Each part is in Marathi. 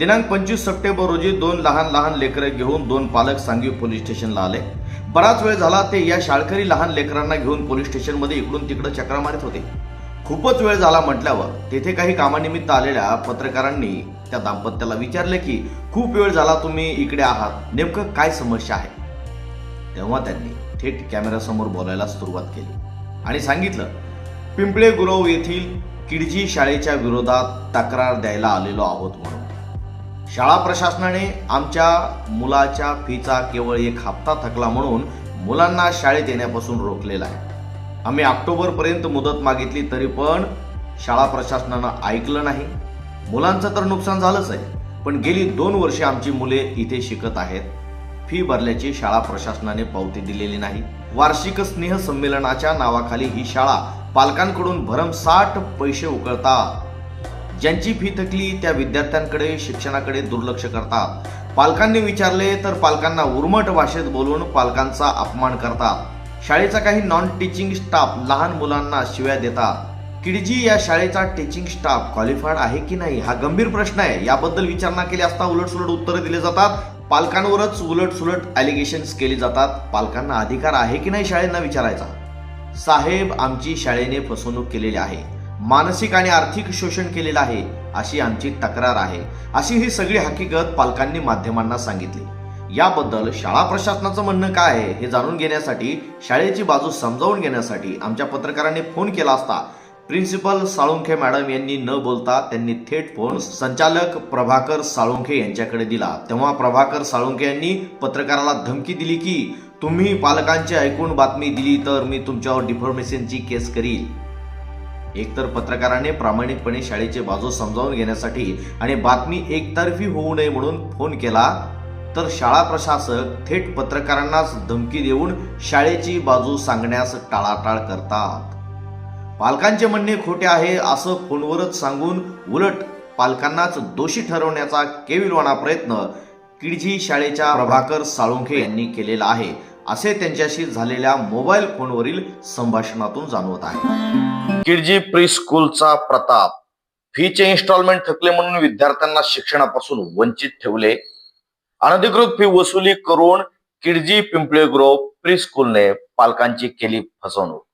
दिनांक पंचवीस सप्टेंबर रोजी दोन लहान लहान लेकरं घेऊन दोन पालक सांगवी पोलीस स्टेशनला आले. बराच वेळ झाला ते या शाळकरी लहान लेकरांना घेऊन पोलीस स्टेशनमध्ये इकडून तिकडं चक्रा मारत होते. खूपच वेळ झाला म्हटल्यावर तेथे काही कामानिमित्त आलेल्या पत्रकारांनी त्या दाम्पत्याला विचारले की खूप वेळ झाला तुम्ही इकडे आहात नेमकं काय समस्या आहे? तेव्हा त्यांनी थेट कॅमेऱ्यासमोर बोलायला सुरुवात केली आणि सांगितलं पिंपळे गुरव येथील किडजी शाळेच्या विरोधात तक्रार द्यायला आलेलो आहोत म्हणून. शाळा प्रशासनाने आमच्या मुलाच्या फीचा केवळ एक हप्ता थकला म्हणून मुलांना शाळेत येण्यापासून रोखलेला आहे. आम्ही ऑक्टोबरपर्यंत मुदत मागितली तरी पण शाळा प्रशासनानं ऐकलं नाही. मुलांचं तर नुकसान झालंच आहे पण गेली दोन वर्षे आमची मुले इथे शिकत आहेत. फी भरल्याची शाळा प्रशासनाने पावती दिलेली नाही. वार्षिक स्नेह संमेलनाच्या नावाखाली ही शाळा पालकांकडून भरमसाठ पैसे उकळतात ज्यांची फी थकली त्या विद्यार्थ्यांकडे शिक्षणाकडे दुर्लक्ष करतात. पालकांनी विचारले तर पालकांना उर्मट भाषेत बोलून पालकांचा अपमान करतात. शाळेचा काही नॉन टीचिंग स्टाफ लहान मुलांना शिव्या देतात. किडजी या शाळेचा टीचिंग स्टाफ क्वालिफाईड आहे की नाही? हा गंभीर प्रश्न आहे. याबद्दल विचारणा केली असता उलटसुलट उत्तरं दिली जातात. पालकांवरच उलट सुलट ॲलिगेशन्स केली जातात. पालकांना अधिकार आहे की नाही शाळेंना विचारायचा? साहेब आमची शाळेने फसवणूक केलेली आहे. मानसिक आणि आर्थिक शोषण केलेलं आहे अशी आमची तक्रार आहे अशी ही सगळी हकीकत पालकांनी माध्यमांना सांगितली. याबद्दल शाळा प्रशासनाचं म्हणणं काय आहे हे जाणून घेण्यासाठी शाळेची बाजू समजावून घेण्यासाठी आमच्या पत्रकारांनी फोन केला असता प्रिन्सिपल साळुंखे मॅडम यांनी न बोलता त्यांनी थेट फोन संचालक प्रभाकर साळुंखे यांच्याकडे दिला. तेव्हा प्रभाकर साळुंखे यांनी पत्रकाराला धमकी दिली की तुम्ही पालकांची ऐकून बातमी दिली तर मी तुमच्यावर डिफॉर्मेशनची केस करील. एकतर पत्रकाराने प्रामाणिकपणे शाळेची बाजू समजावून घेण्यासाठी आणि बातमी एकतर्फी होऊ नये म्हणून फोन केला तर शाळा प्रशासक थेट पत्रकारांनाच धमकी देऊन शाळेची बाजू सांगण्यास टाळाटाळ करतात. पालकांचे म्हणणे खोटे आहे असं फोनवरच सांगून उलट पालकांनाच दोषी ठरवण्याचा केविलवाणा प्रयत्न किडजी शाळेच्या प्रभाकर साळुंखे यांनी केलेला आहे. असे त्यांच्याशी झालेल्या मोबाईल फोनवरील संभाषणातून जाणवत आहे. किडजी प्री स्कूलचा प्रताप फीचे इन्स्टॉलमेंट थकले म्हणून विद्यार्थ्यांना शिक्षणापासून वंचित ठेवले. अनधिकृत फी वसुली करून किडजी पिंपळे ग्रोव प्री स्कूलने पालकांची केली फसवणूक.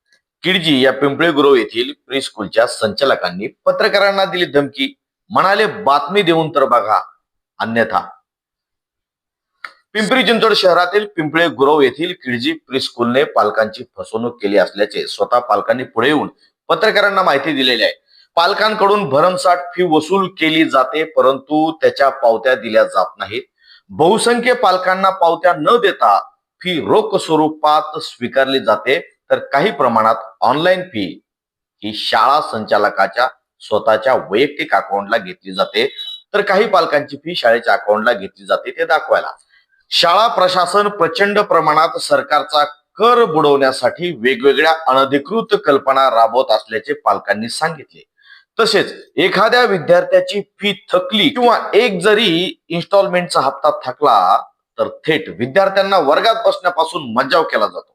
किडजी या पिंपळे ग्रोव येथील प्री स्कूलच्या संचालकांनी पत्रकारांना दिली धमकी म्हणाले बातमी देऊन तर बघा अन्यथा पिंपरी चिंचवड शहरातील पिंपळे गुरव येथील किडजी प्रिस्कूलने पालकांची फसवणूक केली असल्याचे स्वतः पालकांनी पुढे येऊन पत्रकारांना माहिती दिलेली आहे. पालकांकडून भरमसाठ फी वसूल केली जाते परंतु त्याच्या पावत्या दिल्या जात नाहीत. बहुसंख्य पालकांना पावत्या न देता फी रोख स्वरूपात स्वीकारली जाते. तर काही प्रमाणात ऑनलाईन फी ही शाळा संचालकाच्या स्वतःच्या वैयक्तिक अकाउंटला घेतली जाते. तर काही पालकांची फी शाळेच्या अकाउंटला घेतली जाते ते दाखवायला. शाळा प्रशासन प्रचंड प्रमाणात सरकारचा कर बुडवण्यासाठी वेगवेगळ्या अनधिकृत कल्पना राबवत असल्याचे पालकांनी सांगितले. तसेच एखाद्या विद्यार्थ्याची फी थकली किंवा एक जरी इन्स्टॉलमेंटचा हप्ता थकला तर थेट विद्यार्थ्यांना वर्गात बसण्यापासून मज्जाव केला जातो.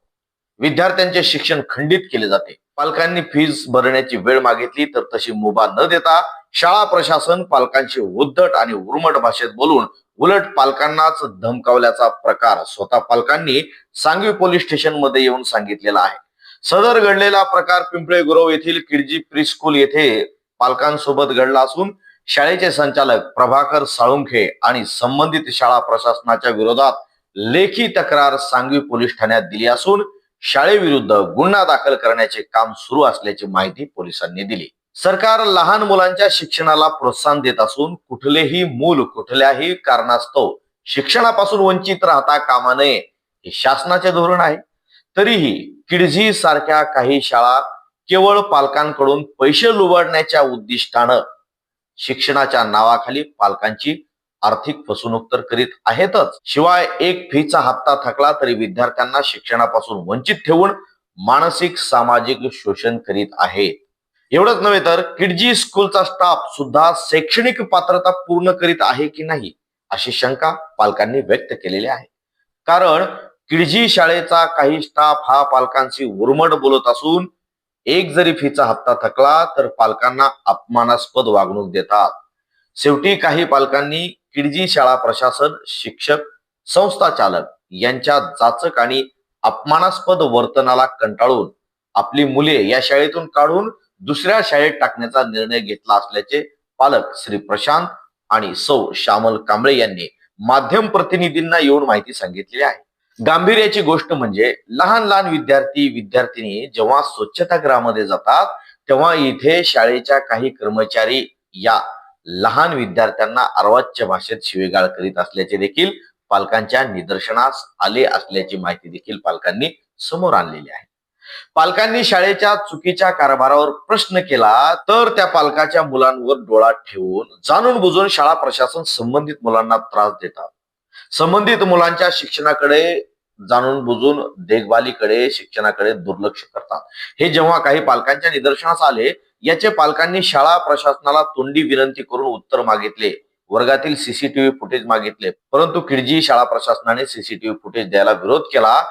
विद्यार्थ्यांचे शिक्षण खंडित केले जाते. पालकांनी फीज भरण्याची वेळ मागितली तर तशी मुभा न देता शाळा प्रशासन पालकांशी उद्धट आणि उर्मट भाषेत बोलून उलट पालकांनाच धमकावल्याचा प्रकार स्वतः पालकांनी सांगवी पोलीस स्टेशनमध्ये येऊन सांगितलेला आहे. सदर घडलेला प्रकार पिंपळे गुरव येथील किडजी प्री स्कूल येथे पालकांसोबत घडला असून शाळेचे संचालक प्रभाकर साळुंखे आणि संबंधित शाळा प्रशासनाच्या विरोधात लेखी तक्रार सांगवी पोलीस ठाण्यात दिली असून शाळेविरुद्ध गुन्हा दाखल करण्याचे काम सुरू असल्याची माहिती पोलिसांनी दिली. सरकार लहान मुलांच्या शिक्षणाला प्रोत्साहन देत असून कुठलेही मूल कुठल्याही कारणास्तव शिक्षणापासून वंचित राहता कामा नये हे शासनाचे धोरण आहे. तरीही किडझी सारख्या काही शाळा केवळ पालकांकडून पैसे लुबाडण्याच्या उद्दिष्टानं शिक्षणाच्या नावाखाली पालकांची आर्थिक फसवणूक तर करीत आहेतच. शिवाय एक फीचा हप्ता थकला तरी विद्यार्थ्यांना शिक्षणापासून वंचित ठेवून मानसिक सामाजिक शोषण करीत आहेत एवढंच नव्हे तर किडजी स्कूलचा स्टाफ सुद्धा शैक्षणिक पात्रता पूर्ण करीत आहे की नाही अशी शंका पालकांनी व्यक्त केलेली आहे. कारण किडजी शाळेचा काही स्टाफ हा पालकांशी उर्मट बोलत असून एक जरी फीचा हप्ता थकला तर पालकांना अपमानास्पद वागणूक देतात. शेवटी काही पालकांनी किडजी शाळा प्रशासन शिक्षक संस्था चालक यांच्या जाचक आणि अपमानास्पद वर्तनाला कंटाळून आपली मुले या शाळेतून काढून दुसऱ्या शाळेत टाकण्याचा निर्णय घेतला असल्याचे पालक श्री प्रशांत आणि सौ श्यामल कांबळे यांनी माध्यम प्रतिनिधींना येऊन माहिती सांगितली आहे. गांभीर्याची गोष्ट म्हणजे लहान लहान विद्यार्थी विद्यार्थिनी जेव्हा स्वच्छतागृहामध्ये जातात तेव्हा इथे शाळेच्या काही कर्मचारी या लहान विद्यार्थ्यांना अर्वाच्य भाषेत शिवेगाळ करीत असल्याचे देखील पालकांच्या निदर्शनास आले असल्याची माहिती देखील पालकांनी समोर आणलेली आहे. पालकांनी शाळेच्या चुकीच्या कारभारावर प्रश्न केला तर त्या पालकाच्या मुलांवर डोळा ठेवून जाणून बुजून शाळा प्रशासन संबंधित मुलांना त्रास देतात. संबंधित मुलांच्या शिक्षणाकडे जाणून बुजून देखभालीकडे शिक्षणाकडे दुर्लक्ष करतात. हे जेव्हा काही पालकांच्या निदर्शनास आले याचे पालकांनी शाळा प्रशासनाला तोंडी विनंती करून उत्तर मागितले. वर्गातील सीसीटीव्ही फुटेज मागितले. परंतु किडजी शाळा प्रशासनाने सीसीटीव्ही फुटेज द्यायला विरोध केला.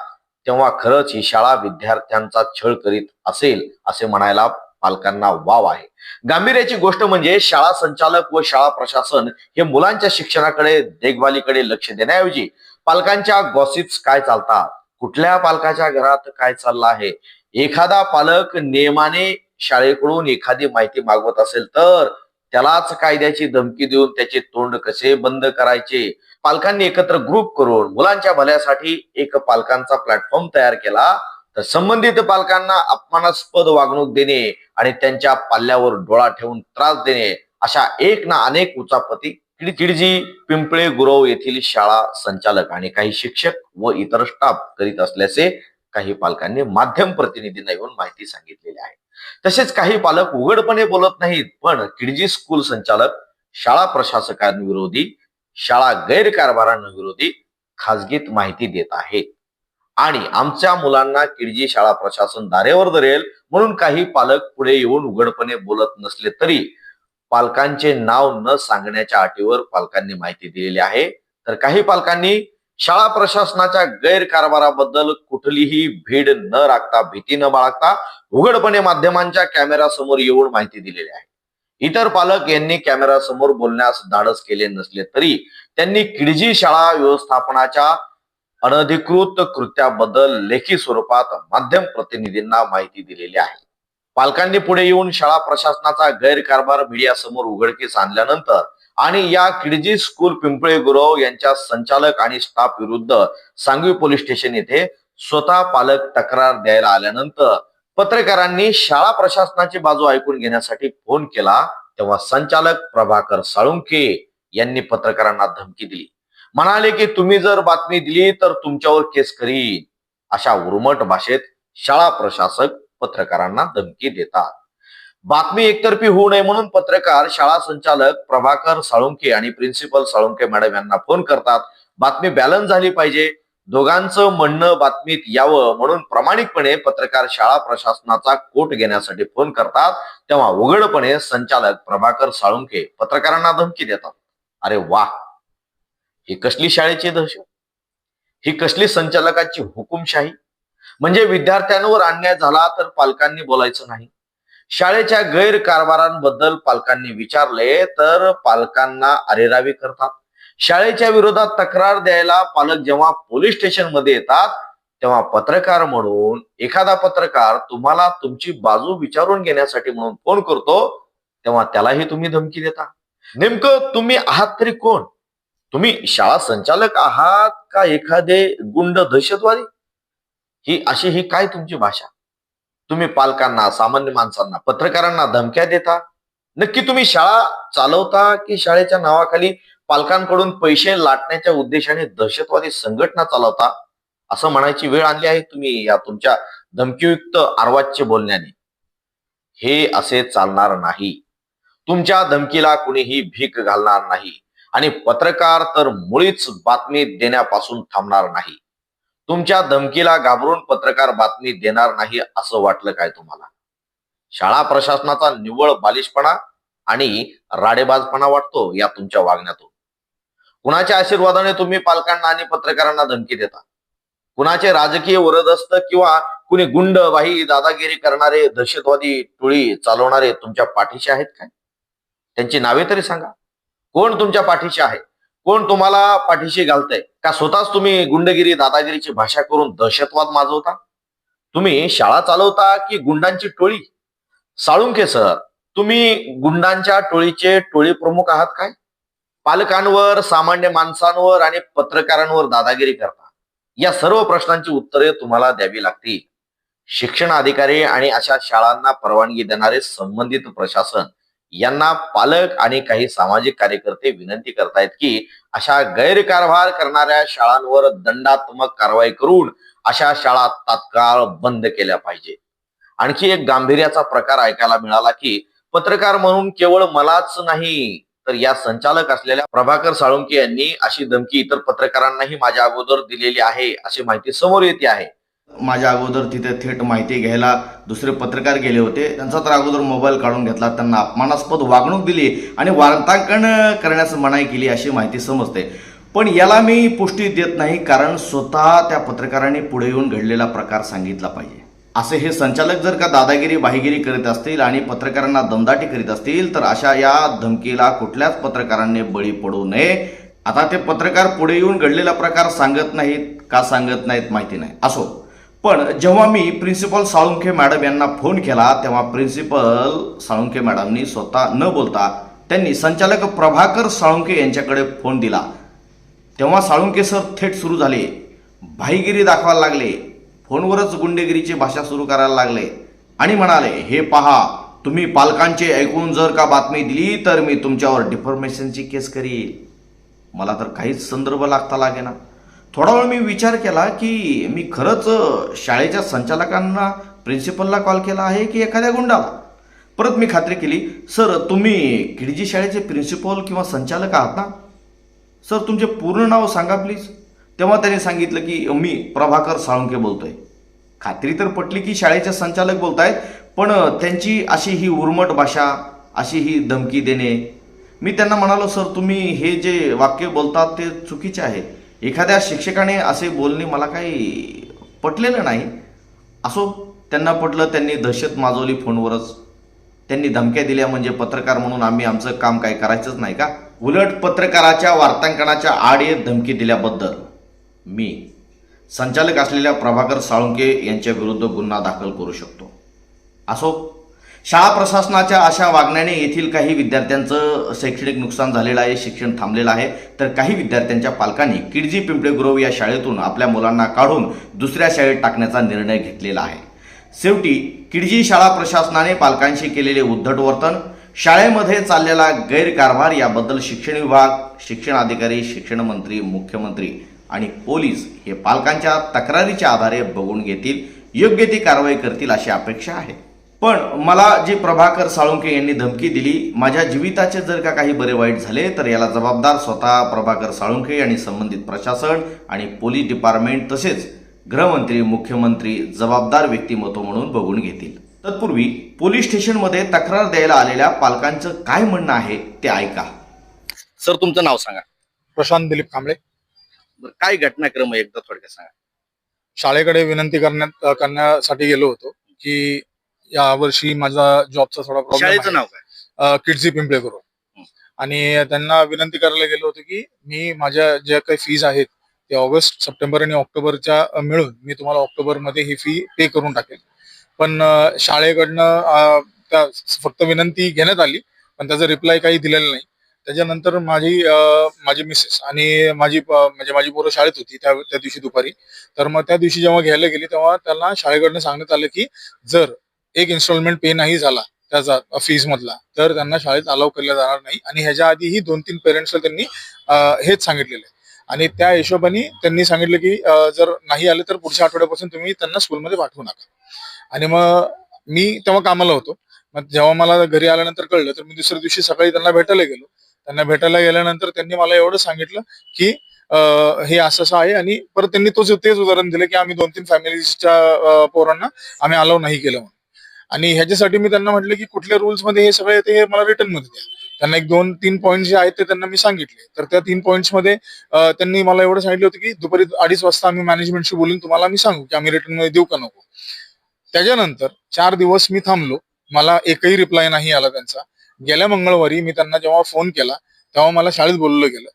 तेव्हा खरंच ही शाळा विद्यार्थ्यांचा छळ करीत असेल असे म्हणायला पालकांना वाव आहे. गांभीर्याची गोष्ट म्हणजे शाळा संचालक व शाळा प्रशासन हे मुलांच्या शिक्षणाकडे देखभालीकडे लक्ष देण्याऐवजी पालकांच्या गॉसिप्स काय चालतात? कुठल्या पालकाच्या घरात काय चाललं आहे? एखादा पालक नियमाने शाळेकडून एखादी माहिती मागवत असेल तर त्यालाच कायद्याची धमकी देऊन त्याचे तोंड कसे बंद करायचे? पालकांनी एकत्र ग्रुप करून मुलांच्या भल्यासाठी एक पालकांचा प्लॅटफॉर्म तयार केला. तर संबंधित पालकांना अपमानास्पद वागणूक देणे आणि त्यांच्या पाल्यावर डोळा ठेवून त्रास देणे अशा एक ना अनेक उचापती किडकिडजी पिंपळे गुरव येथील शाळा संचालक आणि काही शिक्षक व इतर स्टाफ करीत असल्याचे काही पालकांनी माध्यम प्रतिनिधींना येऊन माहिती सांगितलेली आहे. तसेच काही पालक उघडपणे बोलत नाहीत पण किडजी स्कूल संचालक शाळा प्रशासकांविरोधी शाळा गैरकारभारांविरोधी खाजगीत माहिती देत आहेत. आणि आमच्या मुलांना किडजी शाळा प्रशासन दारेवर धरेल म्हणून काही पालक पुढे येऊन उघडपणे बोलत नसले तरी पालकांचे नाव न सांगण्याच्या अटीवर पालकांनी माहिती दिलेली आहे. तर काही पालकांनी शाळा प्रशासनाच्या गैरकारभाराबद्दल कुठलीही भीड न राखता भीती न बाळगता उघडपणे माध्यमांच्या कॅमेरासमोर येऊन माहिती दिलेली आहे. इतर पालक यांनी कॅमेरासमोर बोलण्यास धाडस केले नसले तरी त्यांनी किडजी शाळा व्यवस्थापनाच्या अनधिकृत कृत्याबद्दल लेखी स्वरूपात माध्यम प्रतिनिधींना माहिती दिलेली आहे. पालकांनी पुढे येऊन शाळा प्रशासनाचा गैरकारभार मीडियासमोर उघडकीस आणल्यानंतर आणि या किडजी स्कूल पिंपळे गुरव यांच्या संचालक आणि स्टाफ विरुद्ध सांगवी पोलीस स्टेशन येथे स्वतः पालक तक्रार द्यायला आल्यानंतर पत्रकारांनी शाळा प्रशासनाची बाजू ऐकून घेण्यासाठी फोन केला तेव्हा संचालक प्रभाकर साळुंके यांनी पत्रकारांना धमकी दिली. म्हणाले की तुम्ही जर बातमी दिली तर तुमच्यावर केस करीन. अशा उर्मट भाषेत शाळा प्रशासक पत्रकारांना धमकी देतात. बातमी एकतर्फी होऊ नये म्हणून पत्रकार शाळा संचालक प्रभाकर साळुंके आणि प्रिन्सिपल साळुंके मॅडम यांना फोन करतात. बातमी बॅलन्स झाली पाहिजे. दोघांचं म्हणणं बातमीत यावं म्हणून प्रामाणिकपणे पत्रकार शाळा प्रशासनाचा कोट घेण्यासाठी फोन करतात. तेव्हा उघडपणे संचालक प्रभाकर साळुंके पत्रकारांना धमकी देतात. अरे वा ही कसली शाळेची दहशत? ही कसली संचालकाची हुकुमशाही? म्हणजे विद्यार्थ्यांवर अन्याय झाला तर पालकांनी बोलायचं नाही. शाळेच्या गैरकारभारांबद्दल पालकांनी विचारले तर पालकांना अरेरावी करतात. शाळेच्या विरोधात तक्रार द्यायला पालक जेव्हा पोलीस स्टेशनमध्ये येतात तेव्हा पत्रकार म्हणून एखादा पत्रकार तुम्हाला तुमची बाजू विचारून घेण्यासाठी म्हणून फोन करतो तेव्हा त्यालाही तुम्ही धमकी देता. नेमकं तुम्ही आहात तरी कोण? तुम्ही शाळा संचालक आहात का एखादे गुंड दहशतवादी? ही अशी ही काय तुमची भाषा? तुम्ही पालकांना सामान्य माणसांना पत्रकारांना धमक्या देता? नक्की तुम्ही शाळा चालवता की शाळेच्या नावाखाली पालकांकडून पैसे लाटण्याच्या उद्देशाने दहशतवादी संघटना चालवता? असं म्हणायची वेळ आणली आहे तुम्ही या तुमच्या धमकीयुक्त आर्वाच्य बोलण्याने. हे असे चालणार नाही. तुमच्या धमकीला कुणीही भीक घालणार नाही. आणि पत्रकार तर मुळीच बातमी देण्यापासून थांबणार नाही. तुमच्या धमकीला घाबरून पत्रकार बातमी देणार नाही असं वाटलं काय तुम्हाला? शाळा प्रशासनाचा निव्वळ बालिशपणा आणि राडेबाजपणा वाटतो या तुमच्या वागण्यातून. कुणाच्या आशीर्वादाने तुम्ही पालकांना आणि पत्रकारांना धमकी देता? कुणाचे राजकीय वरदस्त किंवा कुणी गुंड वाही दादागिरी करणारे दहशतवादी टोळी चालवणारे तुमच्या पाठीशी आहेत काय? त्यांची नावे तरी सांगा. कोण तुमच्या पाठीशी आहे? कोण तुम्हाला पाठीशी घालतंय? का स्वतःच तुम्ही गुंडगिरी दादागिरीची भाषा करून दहशतवाद माजवता? तुम्ही शाळा चालवता की गुंडांची टोळी? साळुंके सर तुम्ही गुंडांच्या टोळीचे टोळी प्रमुख आहात काय? पालकांवर सामान्य माणसांवर आणि पत्रकारांवर दादागिरी करता. या सर्व प्रश्नांची उत्तरे तुम्हाला द्यावी लागतील. शिक्षण अधिकारी आणि अशा शाळांना परवानगी देणारे संबंधित प्रशासन यांना पालक आणि काही सामाजिक कार्यकर्ते विनंती करतायत की अशा गैरकारभार करणाऱ्या शाळांवर दंडात्मक कारवाई करून अशा शाळा तात्काळ बंद केल्या पाहिजे. आणखी एक गांभीर्याचा प्रकार ऐकायला मिळाला की पत्रकार म्हणून केवळ मलाच नाही तर या संचालक असलेल्या प्रभाकर साळुंके यांनी अशी धमकी इतर पत्रकारांनाही माझ्या अगोदर दिलेली आहे अशी माहिती समोर येते आहे. माझ्या अगोदर तिथे थेट माहिती घ्यायला दुसरे पत्रकार गेले होते. त्यांचा तर अगोदर मोबाईल काढून घेतला. त्यांना अपमानास्पद वागणूक दिली आणि वार्तांकन करण्यास मनाई केली अशी माहिती समजते. पण याला मी पुष्टी देत नाही कारण स्वतः त्या पत्रकारांनी पुढे येऊन घडलेला प्रकार सांगितला पाहिजे. असे हे संचालक जर का दादागिरी बाहिगिरी करीत असतील आणि पत्रकारांना दमदाटी करीत असतील तर अशा या धमकीला कुठल्याच पत्रकारांनी बळी पडू नये. आता ते पत्रकार पुढे येऊन घडलेला प्रकार सांगत नाहीत का सांगत नाहीत माहिती नाही. असो. पण जेव्हा मी प्रिन्सिपल साळुंखे मॅडम यांना फोन केला तेव्हा प्रिन्सिपल साळुंखे मॅडमनी स्वतः न बोलता त्यांनी संचालक प्रभाकर साळुंखे यांच्याकडे फोन दिला. तेव्हा साळुंके सर थेट सुरू झाले. भाईगिरी दाखवायला लागले. फोनवरच गुंडेगिरीची भाषा सुरू करायला लागले. आणि म्हणाले हे पहा तुम्ही पालकांचे ऐकून जर का बातमी दिली तर मी तुमच्यावर डिफॉर्मेशनची केस करील. मला तर काहीच संदर्भ लागता लागेना. थोडा वेळ मी विचार केला की मी खरंच शाळेच्या संचालकांना प्रिन्सिपलला कॉल केला आहे की एखाद्या गुंडाला? परत मी खात्री केली सर तुम्ही खिडजी शाळेचे प्रिन्सिपल किंवा संचालक आहात ना? सर तुमचे पूर्ण नाव सांगा प्लीज तेव्हा त्याने सांगितलं की मी प्रभाकर साळुंके बोलतोय. खात्री तर पटली की शाळेचे संचालक बोलतायत पण त्यांची अशी ही उर्मट भाषा अशी ही धमकी देणे. मी त्यांना म्हणालो सर तुम्ही हे जे वाक्य बोलतात ते चुकीचे आहे. एखाद्या शिक्षकाने असे बोलणे मला काही पटलेलं नाही. असो त्यांना पटलं त्यांनी दहशत माजवली फोनवरच. त्यांनी धमक्या दिल्या म्हणजे पत्रकार म्हणून आम्ही आमचं काम काय करायचंच नाही का? उलट पत्रकाराच्या वार्तांकनाच्या आड येत धमकी दिल्याबद्दल मी संचालक असलेल्या प्रभाकर साळुंके यांच्या विरुद्ध गुन्हा दाखल करू शकतो. असो शाळा प्रशासनाच्या अशा वागण्याने येथील काही विद्यार्थ्यांचं शैक्षणिक नुकसान झालेलं आहे शिक्षण थांबलेलं आहे. तर काही विद्यार्थ्यांच्या पालकांनी किडजी पिंपळे ग्रोव या शाळेतून आपल्या मुलांना काढून दुसऱ्या शाळेत टाकण्याचा निर्णय घेतलेला आहे. शेवटी किडजी शाळा प्रशासनाने पालकांशी केलेले उद्धट वर्तन शाळेमध्ये चाललेला गैरकारभार याबद्दल शिक्षण विभाग शिक्षण अधिकारी शिक्षण मंत्री मुख्यमंत्री आणि पोलीस हे पालकांच्या तक्रारीच्या आधारे बघून घेतील. योग्य ती कारवाई करतील अशी अपेक्षा आहे. पण मला जी प्रभाकर साळुंके यांनी धमकी दिली माझ्या जीविताचे जर का काही बरे वाईट झाले तर याला जबाबदार स्वतः प्रभाकर साळुंके आणि संबंधित प्रशासन आणि पोलीस डिपार्टमेंट तसेच गृहमंत्री मुख्यमंत्री जबाबदार व्यक्तिमत्व म्हणून बघून घेतील. तत्पूर्वी पोलीस स्टेशनमध्ये तक्रार द्यायला आलेल्या पालकांचं काय म्हणणं आहे ते ऐका. सर तुमचं नाव सांगा. प्रशांत दिलीप कांबळे. बरं, काय घटनाक्रम आहे? एकदा थोडक्यात सांगा. शाळेकडे विनंती करण्यात करण्यासाठी गेलो होतो की यावर्षी माझा जॉबचा थोडा शाळेचं प्रॉब्लेम नाव काय? किडजी पिंपळे करू आणि त्यांना विनंती करायला गेलो होतो की मी माझ्या ज्या काही फीज आहेत ते ऑगस्ट सप्टेंबर आणि ऑक्टोबरच्या अ, मिळून मी तुम्हाला ऑक्टोबरमध्ये ही फी पे करून टाकेल पण अ, शाळेकडनं अ, त्या फक्त विनंती घेण्यात आली पण त्याचा रिप्लाय काही दिलेला नाही. त्याच्यानंतर माझी अ, माझी मिसेस आणि माझी प- म्हणजे माझी पोरं शाळेत होती त्या त्या दिवशी दुपारी. तर मग त्या दिवशी जेव्हा घ्यायला गेली तेव्हा त्यांना शाळेकडनं सांगण्यात आलं की जर एक इन्स्टॉलमेंट पे नाही झाला त्याचा फीज मधला तर त्यांना शाळेत अलाव केला जाणार नाही. आणि ह्याच्या आधीही दोन तीन पेरेंट्सला त्यांनी हेच सांगितलेलं आहे. आणि त्या हिशोबाने त्यांनी सांगितलं की जर नाही आले तर पुढच्या आठवड्यापासून तुम्ही त्यांना स्कूलमध्ये पाठवू नका. आणि मग मी तेव्हा कामाला होतो. मग जेव्हा मला घरी आल्यानंतर कळलं तर मी दुसऱ्या दिवशी सकाळी त्यांना भेटायला गेलो. त्यांना भेटायला गेल्यानंतर त्यांनी मला एवढं सांगितलं की हे असं असं आहे आणि परत त्यांनी तोच तेच उदाहरण दिलं की आम्ही दोन तीन फॅमिलीच्या पोरांना आम्ही अलाव नाही केलं म्हणून. आणि ह्याच्यासाठी मी त्यांना म्हटलं की कुठल्या रुल्समध्ये हे सगळे येते हे मला रिटर्नमध्ये द्या. त्यांना एक दोन तीन पॉईंट जे आहेत ते त्यांना मी सांगितले. तर त्या तीन पॉईंट्समध्ये त्यांनी मला एवढं सांगितलं होतं की दुपारी अडीच वाजता आम्ही मॅनेजमेंटशी बोलून तुम्हाला आम्ही सांगू की आम्ही रिटर्नमध्ये देऊ का नको. त्याच्यानंतर चार दिवस मी थांबलो. मला एकही रिप्लाय नाही आला त्यांचा. गेल्या मंगळवारी मी त्यांना जेव्हा फोन केला तेव्हा मला शाळेत बोलवलं गेलं.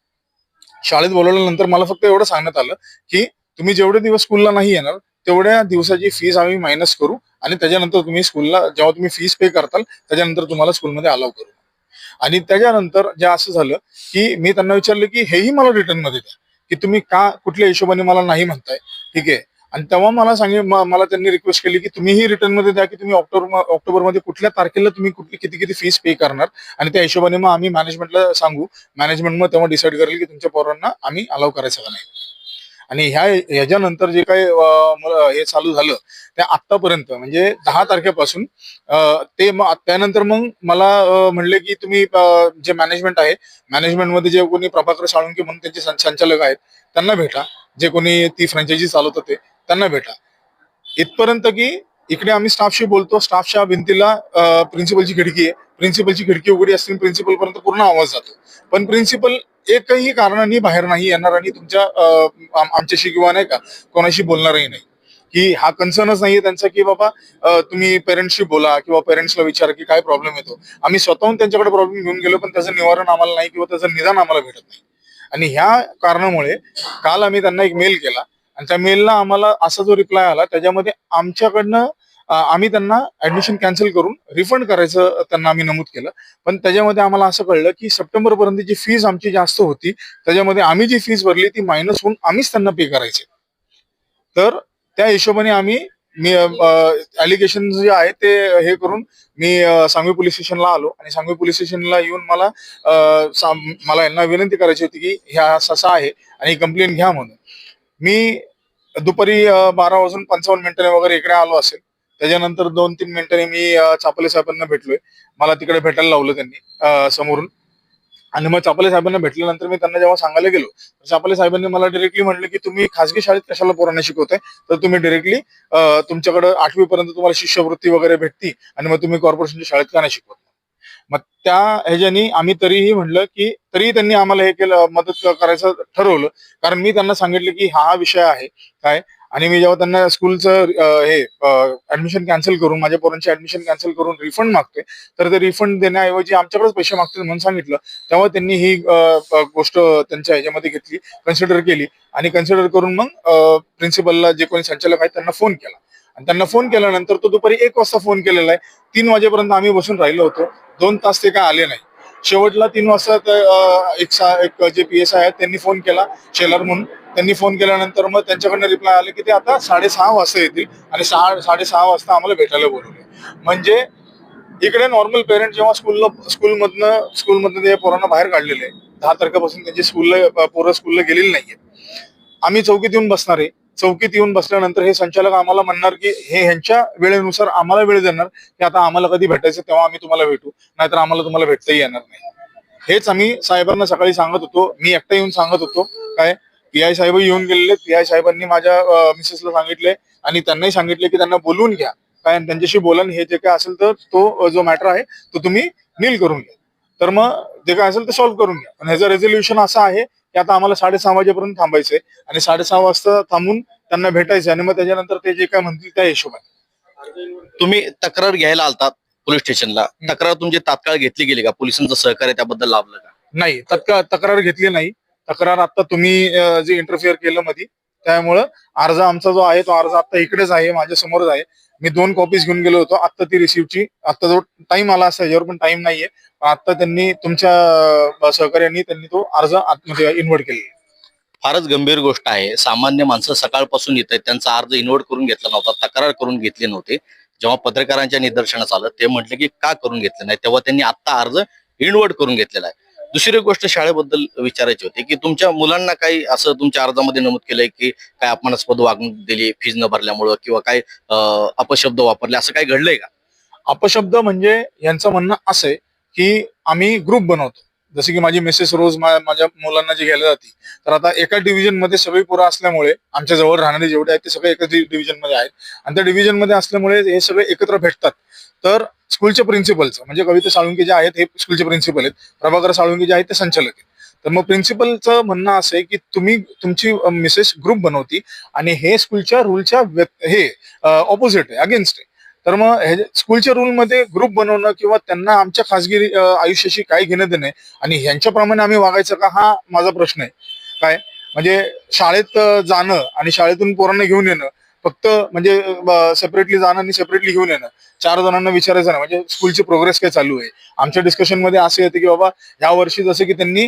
शाळेत बोलवल्यानंतर मला फक्त एवढं सांगण्यात आलं की तुम्ही जेवढे दिवस स्कूलला नाही येणार तेवढ्या दिवसाची फीस आम्ही मायनस करू. आणि त्याच्यानंतर तुम्ही स्कूलला जेव्हा तुम्ही फीस पे करताल त्याच्यानंतर तुम्हाला स्कूलमध्ये अलाव करू. आणि त्याच्यानंतर जे असं झालं की मी त्यांना विचारलं की हेही मला रिटर्नमध्ये द्या. की तुम्ही का कुठल्या हिशोबाने मला नाही म्हणताय? ठीक आहे. आणि तेव्हा मला सांगे मला त्यांनी रिक्वेस्ट केली की तुम्हीही रिटर्नमध्ये द्या की तुम्ही ऑक्टोबर ऑक्टोबरमध्ये कुठल्या तारखेला तुम्ही कुठली किती किती फीस पे करणार? आणि त्या हिशोबाने मग आम्ही मॅनेजमेंटला सांगू. मॅनेजमेंट मग तेव्हा डिसाईड करेल की तुमच्या पोरांना आम्ही अलाव करायचं का नाही. आणि ह्या ह्याच्यानंतर जे काही हे चालू झालं ते आतापर्यंत म्हणजे दहा तारखेपासून ते मग त्यानंतर मग मला म्हणले की तुम्ही जे मॅनेजमेंट आहे मॅनेजमेंटमध्ये जे कोणी प्रभाकर साळुंके म्हणून त्यांचे संचालक आहेत त्यांना भेटा. जे कोणी ती फ्रँचायझी चालवत ते त्यांना भेटा. इथपर्यंत की इकडे आम्ही स्टाफशी बोलतो स्टाफच्या भिंतीला प्रिन्सिपलची खिडकी आहे. प्रिन्सिपलची खिडकी उघडी असतील प्रिन्सिपल पर्यंत पूर्ण आवाज जातो. पण प्रिन्सिपल एकही कारणांनी बाहेर नाही येणार आणि तुमच्या आमच्याशी किंवा नाही का कोणाशी बोलणारही नाही. की हा कन्सर्नच नाहीये त्यांचा की बाबा तुम्ही पेरेंट्सशी बोला किंवा पेरेंट्सला विचारा की काय प्रॉब्लेम येतो. आम्ही स्वतःहून त्यांच्याकडे प्रॉब्लेम घेऊन गेलो पण त्याचं निवारण आम्हाला नाही किंवा त्याचं निदान आम्हाला भेटत नाही. आणि ह्या कारणामुळे काल आम्ही त्यांना एक मेल केला आणि त्या मेलला आम्हाला असा जो रिप्लाय आला त्याच्यामध्ये आमच्याकडनं आम्ही त्यांना ऍडमिशन कॅन्सल करून रिफंड करायचं त्यांना आम्ही नमूद केलं. पण त्याच्यामध्ये आम्हाला असं कळलं की सप्टेंबर पर्यंतची फीज आमची जास्त होती त्याच्यामध्ये आम्ही जी फीज भरली ती मायनस होऊन आम्हीच त्यांना पे करायचे. तर त्या हिशोबाने आम्ही मी ऍलिगेशन जे आहे ते हे करून मी सांगवी पोलीस स्टेशनला आलो आणि सांगवी पोलीस स्टेशनला येऊन मला मला यांना विनंती करायची होती की ह्या ससा आहे आणि कंप्लेंट घ्या म्हणून. मी दुपारी बारा वाजून पंचावन्न मिनिटांनी वगैरे इकडे आलो असेल. त्याच्यानंतर दोन तीन मिनिटांनी मी चापले साहेबांना भेटलोय. मला तिकडे भेटायला लावलं त्यांनी समोरून. आणि मग चापले साहेबांना भेटल्यानंतर मी त्यांना जेव्हा सांगायला गेलो तर चापले साहेबांनी मला डिरेक्टली म्हटलं की तुम्ही खासगी शाळेत कशाला पोरांना शिकवताय? तर तुम्ही डिरेक्टली तुमच्याकडे आठवी पर्यंत तुम्हाला शिष्यवृत्ती वगैरे भेटती आणि मग तुम्ही कॉर्पोरेशनच्या शाळेत का नाही शिकवत? मग त्या ह्याच्यानी आम्ही तरीही म्हणलं की तरीही त्यांनी आम्हाला हे केलं मदत करायचं ठरवलं. कारण मी त्यांना सांगितलं की हा हा विषय आहे. काय? आणि मी जेव्हा त्यांना स्कूलचं हे ऍडमिशन कॅन्सल करून माझ्या पोरांची ऍडमिशन कॅन्सल करून रिफंड मागतोय तर ते रिफंड देण्याऐवजी आमच्याकडेच पैसे मागतील म्हणून सांगितलं. तेव्हा त्यांनी ही गोष्ट त्यांच्या ह्याच्यामध्ये घेतली कन्सिडर केली आणि कन्सिडर करून मग प्रिन्सिपलला जे कोणी संचालक आहेत त्यांना फोन केला. आणि त्यांना फोन केल्यानंतर तो दुपारी एक वाजता फोन केलेला आहे. तीन वाजेपर्यंत आम्ही बसून राहिलो होतो. दोन तास ते काय आले नाही. शेवटला तीन वाजता एक सा- एक जे पी एस आहेत त्यांनी फोन केला शेलर म्हणून. त्यांनी फोन केल्यानंतर मग त्यांच्याकडनं रिप्लाय आले की ते आता साडेसहा वाजता येतील आणि सहा साडेसहा वाजता आम्हाला भेटायला बोलवले. म्हणजे इकडे नॉर्मल पेरेंट जेव्हा स्कूलला स्कूलमधनं स्कूलमधनं ते पोरांना बाहेर काढलेले दहा तारखेपासून त्यांची स्कूलला पोरं स्कूलला गेलेली नाहीये आम्ही चौकीत येऊन बसणार आहे. चौकीत येऊन बसल्यानंतर हे संचालक आम्हाला म्हणणार की हे ह्यांच्या वेळेनुसार आम्हाला वेळ देणार. की आता आम्हाला कधी भेटायचं तेव्हा आम्ही तुम्हाला भेटू. नाहीतर आम्हाला तुम्हाला भेटताही येणार नाही. हेच आम्ही साहेबांना सकाळी सांगत होतो. मी एकटा येऊन सांगत होतो. काय? पी आय साहेब येऊन गेलेले. पी आय साहेबांनी माझ्या मिसेसला सांगितले आणि त्यांनाही सांगितले की त्यांना बोलवून घ्या. काय? त्यांच्याशी बोला हे जे काय असेल तर तो जो मॅटर आहे तो तुम्ही नील करून घ्या. तर मग जे काय असेल ते सॉल्व्ह करून घ्या. पण ह्याचं रेझोल्युशन असं आहे की आता आम्हाला साडेसहा वाजेपर्यंत थांबायचंय आणि साडेसहा वाजता थांबून त्यांना भेटायचं आणि मग त्याच्यानंतर ते जे काय म्हणतील त्या हिशोबाने. तुम्ही तक्रार घ्यायला आलतात पोलीस स्टेशनला. तक्रार तुमची तात्काळ घेतली गेली का? पोलिसांचं सहकार्य त्याबद्दल लाभलं का? नाही तत्काळ तक्रार घेतली नाही. तक्रार आता तुम्ही जे इंटरफिअर केलं मध्ये त्यामुळं अर्ज आमचा जो आहे तो अर्ज आता इकडेच आहे माझ्या समोरच आहे. मी दोन कॉपीज घेऊन गेलो होतो. आता ती रिसिव्हची आता जो टाइम आला असता याच्यावर पण टाइम नाहीये. पण आता त्यांनी तुमच्या सहकार्यांनी सहकार्याने त्यांनी तो अर्ज म्हणजे इन्व्हर्ट केलेला फारच गंभीर गोष्ट आहे. सामान्य माणसं सकाळपासून येत आहेत. त्यांचा अर्ज इन्व्हर्ट करून घेतला नव्हता तक्रार करून घेतली नव्हती. जेव्हा पत्रकारांच्या निदर्शनास आलं ते म्हटले की का करून घेतलं नाही? तेव्हा त्यांनी आता अर्ज इन्व्हर्ट करून घेतलेला आहे. दुसरी गोष्ट शाळेबद्दल विचारायची होती की तुमच्या मुलांना काही असं तुमच्या अर्जामध्ये नमूद केलंय की काय अपमानास्पद वागणूक दिली फीज न भरल्यामुळं किंवा काय अपशब्द वापरले असं काही घडलंय का? अपशब्द म्हणजे यांचं म्हणणं असं आहे की आम्ही ग्रुप बनवतो. जसे की माझी मिसेस रोज माझ्या मुलांना जी घ्यायला जाते तर आता एका डिव्हिजनमध्ये सगळी पोरं असल्यामुळे आमच्या जवळ राहणारे जेवढे आहेत ते सगळे एकाच डिव्हिजनमध्ये आहेत. आणि त्या डिव्हिजनमध्ये असल्यामुळे हे सगळे एकत्र भेटतात. तर स्कूलच्या प्रिन्सिपलचं म्हणजे कविता साळुंके जे आहेत हे स्कूलचे प्रिन्सिपल आहेत. प्रभाकर साळुंके जे आहेत ते संचालक आहेत. तर मग प्रिन्सिपलचं म्हणणं असं आहे की तुम्ही तुमची मिसेस ग्रुप बनवती आणि हे स्कूलच्या रूलच्या हे ऑपोजिट आहे अगेन्स्ट आहे. तर मग हे स्कूलच्या रूलमध्ये ग्रुप बनवणं किंवा त्यांना आमच्या खासगी आयुष्याशी काय घेणं देणं आणि ह्यांच्याप्रमाणे आम्ही वागायचं का हा माझा प्रश्न आहे. काय? म्हणजे शाळेत जाणं आणि शाळेतून पोरांना घेऊन येणं फक्त म्हणजे सेपरेटली जाणं आणि सेपरेटली घेऊन येणं. चार जणांना विचारायचं ना म्हणजे स्कूलची प्रोग्रेस काय चालू आहे? आमच्या डिस्कशनमध्ये असे येते की बाबा ह्या वर्षी जसं की त्यांनी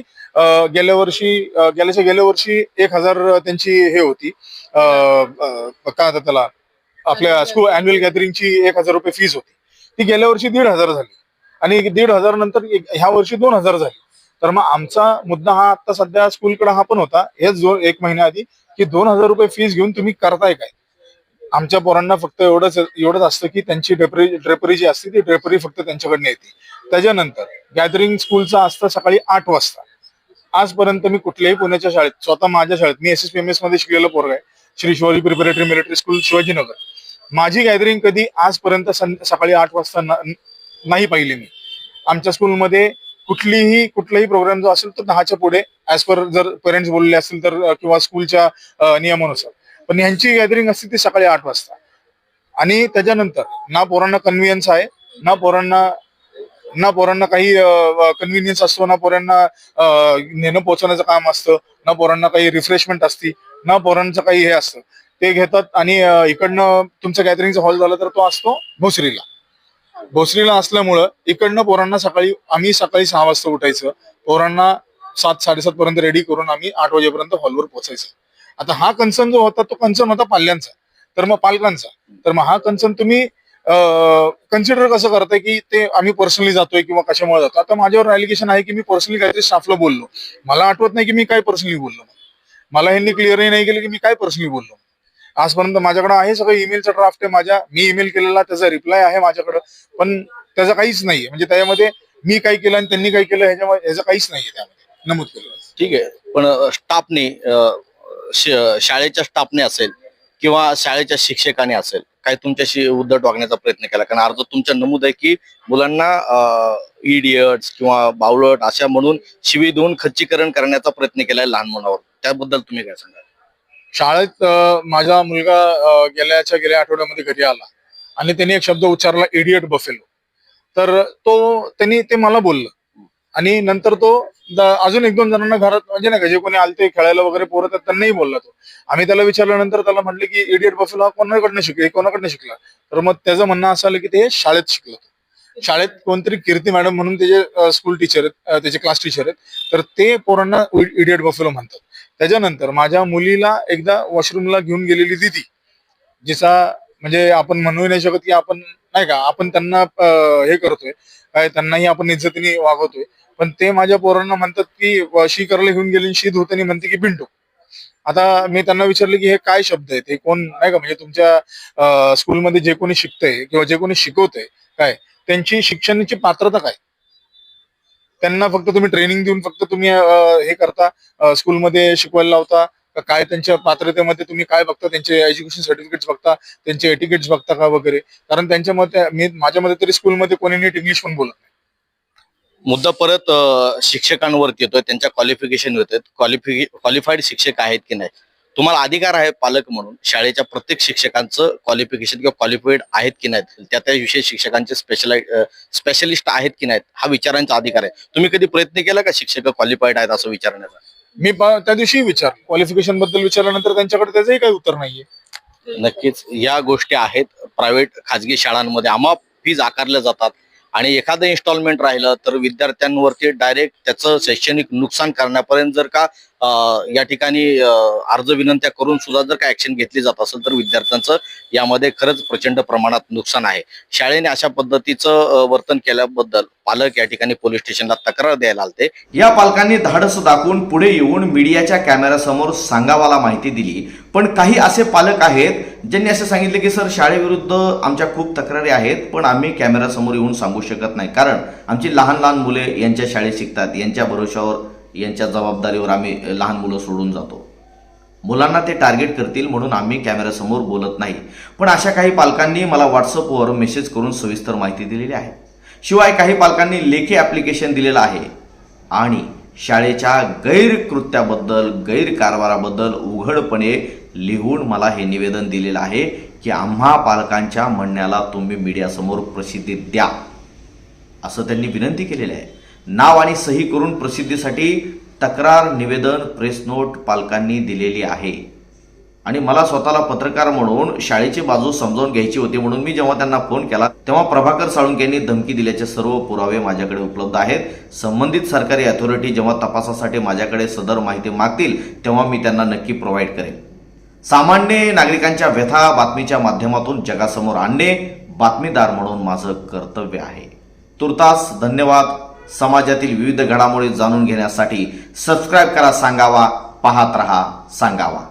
गेल्या वर्षी गेल्याच्या गेल्या वर्षी एक हजार त्यांची हे होती. काय म्हणतात त्याला? आपल्या स्कूल अॅन्युअल गॅदरिंगची एक हजार रुपये फीस होती. ती गेल्या वर्षी दीड हजार झाली. आणि दीड हजार नंतर ह्या वर्षी दोन हजार झाली. तर मग आमचा मुद्दा हा आता सध्या स्कूलकडे हा पण होता. हेच जो एक महिन्या आधी की दोन हजार रुपये फीस घेऊन तुम्ही करताय काय? आमच्या पोरांना फक्त एवढंच एवढंच असतं की त्यांची ड्रेपरी ड्रेपरी जी असते ती ड्रेपरी फक्त त्यांच्याकडनं येते. त्याच्यानंतर गॅदरिंग स्कूलचं असतं सकाळी आठ वाजता. आजपर्यंत मी कुठल्याही पुण्याच्या शाळेत स्वतः माझ्या शाळेत मी एस एस पी एम एसमध्ये शिकलेलं पोरग आहे. Shri Shivaji preparatory military school Shivajinagar. माझी गॅदरिंग कधी आजपर्यंत सं- सकाळी आठ वाजता नाही पाहिली मी. आमच्या स्कूलमध्ये कुठलीही कुठलाही प्रोग्राम जो असेल तो दहाच्या पुढे ऍज पर जर पेरेंट्स बोलले असतील तर किंवा स्कूलच्या नियमानुसार. पण यांची गॅदरिंग असते ती सकाळी आठ वाजता. आणि त्याच्यानंतर ना पोरांना कन्व्हिनियन्स आहे ना पोरांना ना पोरांना काही कन्व्हिनियन्स असतो ना पोरांना नेणं पोहोचवण्याचं काम असतं ना पोरांना काही रिफ्रेशमेंट असती ना पोरांचं काही हे असतं. ते घेतात आणि इकडनं तुमचं गॅदरिंगचा हॉल झाला तर तो असतो भोसरीला. भोसरीला असल्यामुळं इकडनं पोरांना सकाळी आम्ही सकाळी सहा वाजता उठायचं. पोरांना सात साडेसात पर्यंत रेडी करून आम्ही आठ वाजेपर्यंत हॉलवर पोहोचायचं आता हा कन्सर्न जो होता तो कन्सर्न होता पाल्यांचा. तर मग पालकांचा. तर मग हा कन्सर्न तुम्ही कन्सिडर कसं करताय की ते आम्ही पर्सनली जातोय किंवा कशामुळे जातो आता माझ्यावर ऍलिगेशन आहे की मी पर्सनली काहीतरी स्टाफला बोललो. मला आठवत नाही की मी काय पर्सनली बोललो. मला ह्यांनी क्लिअरही नाही केलं की मी काय पर्सनली बोललो. आजपर्यंत माझ्याकडे आहे सगळं ईमेलचा ड्राफ्ट आहे माझ्या. मी ईमेल केलेला त्याचा रिप्लाय आहे माझ्याकडं. पण त्याचा काहीच नाहीये. म्हणजे त्याच्यामध्ये मी काय केलं आणि त्यांनी काय केलं ह्याच्यामध्ये ह्याचं काहीच नाहीये त्यामध्ये. नमूद केलं. ठीक आहे. पण स्टाफने शाळेच्या स्टाफने असेल किंवा शाळेच्या शिक्षकाने असेल काही तुमच्याशी उद्धट वागण्याचा प्रयत्न केला. कारण अर्ज तुमच्या नमूद आहे की मुलांना इडियट्स किंवा बावलट अशा म्हणून शिवी देऊन खच्चीकरण करण्याचा प्रयत्न केलाय लहान मुलावर. त्याबद्दल तुम्ही काय सांगाल? शाळेत माझा मुलगा गेल्याच्या गेल्या आठवड्यामध्ये घरी आला आणि त्यांनी एक शब्द उच्चारला इडियट बफेलो तर तो त्यांनी ते मला बोललं. आणि नंतर तो अजून एक दोन जणांना घरात म्हणजे नाही का जे कोणी आलते खेळायला वगैरे पोरं तर त्यांनाही बोलला तो. आम्ही त्याला विचारल्यानंतर त्याला म्हटलं की इडियट बफेलो हा कोणाकडनं शिकले? कोणाकडनं शिकला? तर मग त्याचं म्हणणं असं आलं की ते शाळेत शिकलं शाळेत कोणतरी कीर्ती मॅडम म्हणून त्याचे स्कूल टीचर आहेत त्याचे क्लास टीचर आहेत तर ते पोरांना इडियट बफेलो म्हणतात. त्याच्यानंतर माझ्या मुलीला एकदा वॉशरूमला घेऊन गेलेली दिदी जिचा म्हणजे आपण म्हणू नाही शकत की आपण नाही का आपण त्यांना हे करतोय. काय त्यांनाही आपण इज्जतीने वागवतोय. पण ते माझ्या पोरांना म्हणतात की अं, शी करायला घेऊन गेली आणि शी धुतानी म्हणते की पिंटू. आता मी त्यांना विचारले की हे काय शब्द आहेत हे कोण नाही का? म्हणजे तुमच्या स्कूलमध्ये जे कोणी शिकतंय किंवा जे कोणी शिकवतंय काय? त्यांची शिक्षणाची पात्रता काय? त्यांना फक्त तुम्ही ट्रेनिंग देऊन फक्त तुम्ही हे करता स्कूलमध्ये शिकवायला लावता. का काय त्यांच्या पात्रतेमध्ये तुम्ही काय बघता? त्यांचे एज्युकेशन सर्टिफिकेट्स बघता? त्यांचे एटिकेट्स बघता का वगैरे? कारण त्यांच्या मते मी माझ्या मते तरी स्कूलमध्ये कोणी नीट इंग्लिश पण बोलत नाही. मुद्दा परत शिक्षकांवरती येतोय त्यांच्या क्वालिफिकेशन येतोय. क्वालिफाईड शिक्षक आहेत की नाही? तुम्हाला अधिकार आहे पालक म्हणून शाळेच्या प्रत्येक शिक्षकांचं क्वालिफिकेशन किंवा क्वालिफाईड आहेत की नाहीत? त्या त्या विषय शिक्षकांचे स्पेशलाय स्पेशलिस्ट आहेत की नाहीत? हा विचारांचा अधिकार आहे. तुम्ही कधी प्रयत्न केला का शिक्षक क्वालिफाईड आहेत असं विचारण्याचा? मी त्या दिवशी विचार क्वालिफिकेशनबद्दल विचारल्यानंतर त्यांच्याकडे त्याचंही काही उत्तर नाहीये. नक्कीच या गोष्टी आहेत. प्रायव्हेट खाजगी शाळांमध्ये आमाप फीज आकारल्या जातात. आणि एखादं इन्स्टॉलमेंट राहिलं तर विद्यार्थ्यांवरती डायरेक्ट त्याचं शैक्षणिक नुकसान करण्यापर्यंत जर का या ठिकाणी अर्ज विनंत्या करून सुद्धा जर काय ऍक्शन घेतली जात असेल तर विद्यार्थ्यांचं यामध्ये खरंच प्रचंड प्रमाणात नुकसान आहे. शाळेने अशा पद्धतीचं वर्तन केल्याबद्दल पालक या ठिकाणी पोलीस स्टेशनला तक्रार द्यायला आलते. या पालकांनी धाडस दाखवून पुढे येऊन मीडियाच्या कॅमेऱ्यासमोर सांगावाला माहिती दिली. पण काही असे पालक आहेत ज्यांनी असं सांगितले की सर शाळेविरुद्ध आमच्या खूप तक्रारी आहेत पण आम्ही कॅमेऱ्यासमोर येऊन सांगू शकत नाही. कारण आमची लहान लहान मुले यांच्या शाळेत शिकतात यांच्या भरोश्यावर यांच्या जबाबदारीवर आम्ही लहान मुलं सोडून जातो. मुलांना ते टार्गेट करतील म्हणून आम्ही कॅमेऱ्यासमोर बोलत नाही. पण अशा काही पालकांनी मला व्हॉट्सअपवर मेसेज करून सविस्तर माहिती दिलेली आहे. शिवाय काही पालकांनी लेखी ॲप्लिकेशन दिलेलं आहे. आणि शाळेच्या गैरकृत्याबद्दल गैरकारभाराबद्दल उघडपणे लिहून मला हे निवेदन दिलेलं आहे की आम्हा पालकांच्या म्हणण्याला तुम्ही मीडियासमोर प्रसिद्धी द्या. असं त्यांनी विनंती केलेली आहे. नाव आणि सही करून प्रसिद्धीसाठी तक्रार निवेदन प्रेस नोट पालकांनी दिलेली आहे. आणि मला स्वतःला पत्रकार म्हणून शाळेची बाजू समजावून घ्यायची होती म्हणून मी जेव्हा त्यांना फोन केला तेव्हा प्रभाकर साळुंके यांनी धमकी दिल्याचे सर्व पुरावे माझ्याकडे उपलब्ध आहेत. संबंधित सरकारी अथॉरिटी जेव्हा तपासासाठी माझ्याकडे सदर माहिती मागतील तेव्हा मी त्यांना नक्की प्रोव्हाइड करेन. सामान्य नागरिकांच्या व्यथा बातमीच्या माध्यमातून जगासमोर आणणे बातमीदार म्हणून माझं कर्तव्य आहे. तुर्तास धन्यवाद. समाजातील विविध घडामोडी जाणून घेण्यासाठी सबस्क्राईब करा सांगावा पाहत रहा सांगावा.